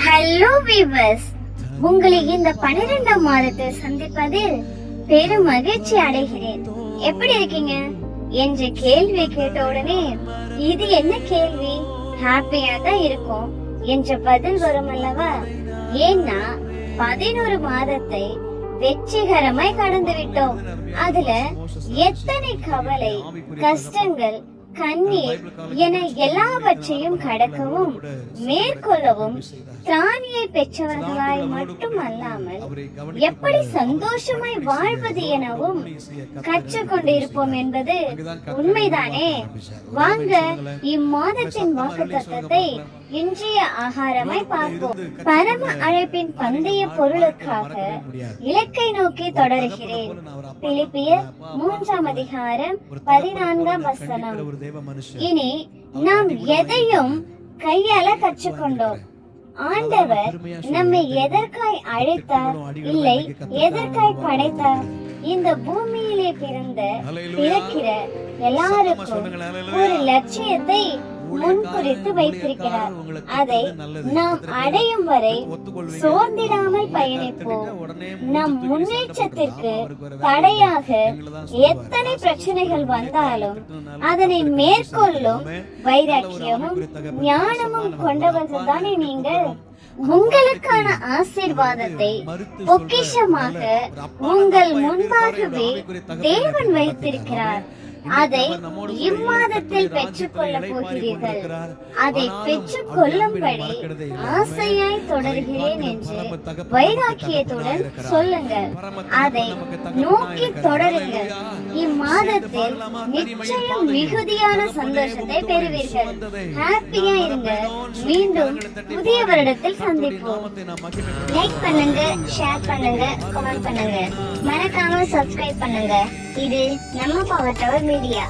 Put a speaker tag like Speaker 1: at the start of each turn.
Speaker 1: Hello viewers உங்களை இந்த பன்னிரெண்டாம் மாதத்தில் சந்திப்பதில் பெரும் மகிழ்ச்சி அடைகிறேன். எப்படி இருக்கீங்க? என்ற கேள்வியை கேட்ட உடனே இது என்ன கேள்வி? ஹாப்பியா தான் இருக்கும் என்ற பதில் வரும் அல்லவா? ஏன்னா பதினோரு மாதத்தை வெற்றிகரமாய் கடந்து விட்டோம் அதுல எத்தனை கவலை கஷ்டங்கள் கண்ணீர் என எல்லாவற்றையும் கடக்கவும் மேற்கொள்ளவும் திராணியை பெற்றவர்களாய் மட்டும் அல்லாமல் எப்படி சந்தோஷமாய் வாழ்வது எனவும் கற்றுக்கொண்டிருப்போம் என்பது உண்மைதானே? வாங்க இம்மாதத்தின் வாக்கு தத்துவத்தை இன்றைய ஆகாரமாய் பார்ப்போம். பரம அழைப்பின் பந்தய பொருளுக்காக இலக்கை நோக்கி தொடர்கிறேன். பிலிப்பியர் மூன்றாம் அதிகாரம் பதினான்காம் வசனம். இனி நாம் எதையும் கையால கற்றுக்கொண்டோம். ஆண்டவர் நம்மை எதற்காய் அழைத்தார்? இல்லை எதற்காய் படைத்தார்? இந்த பூமியிலே பிறந்த பிறக்கிற எல்லாருக்கும் ஒரு லட்சியத்தை முன்குறித்து வைத்திருக்கிறார். அதை நாம் அடையும் வரை சோர்ந்திடாமல் பயணிப்போம். நம் முன்னேற்றத்திற்கு தடையாக எத்தனை பிரச்சனைகள் வந்தாலும் அதனை மேற்கொள்ளும் வைராக்கியமும் ஞானமும் கொண்டவர்கள் தானே நீங்கள்? உங்களுக்கான ஆசீர்வாதத்தை பொக்கிஷமாக உங்கள் முன்பாகவே தேவன் வைத்திருக்கிறார். அதை இம்மாதத்தில் பெற்றுக்கொள்ள போகிறீர்கள். அதை பெற்றுக் கொள்ளும்படி ஆசையாய் தொடர்கிறேன் என்று வைராக்கியத்துடன் சொல்லுங்கள். அதை நோக்கி தொடருங்கள். இம்மாதத்தில் நிச்சயம் மிகுதியான சந்தோஷத்தை பெறுவீர்கள். ஹாப்பியா இருங்க மீண்டும் புதிய வருடத்தில் சந்திப்போம். லைக் பண்ணுங்க ஷேர் பண்ணுங்க கமெண்ட் பண்ணுங்க. மறக்காம சப்ஸ்கிரைப் பண்ணுங்க. இது நம்ம பவர் டவர் மீடியா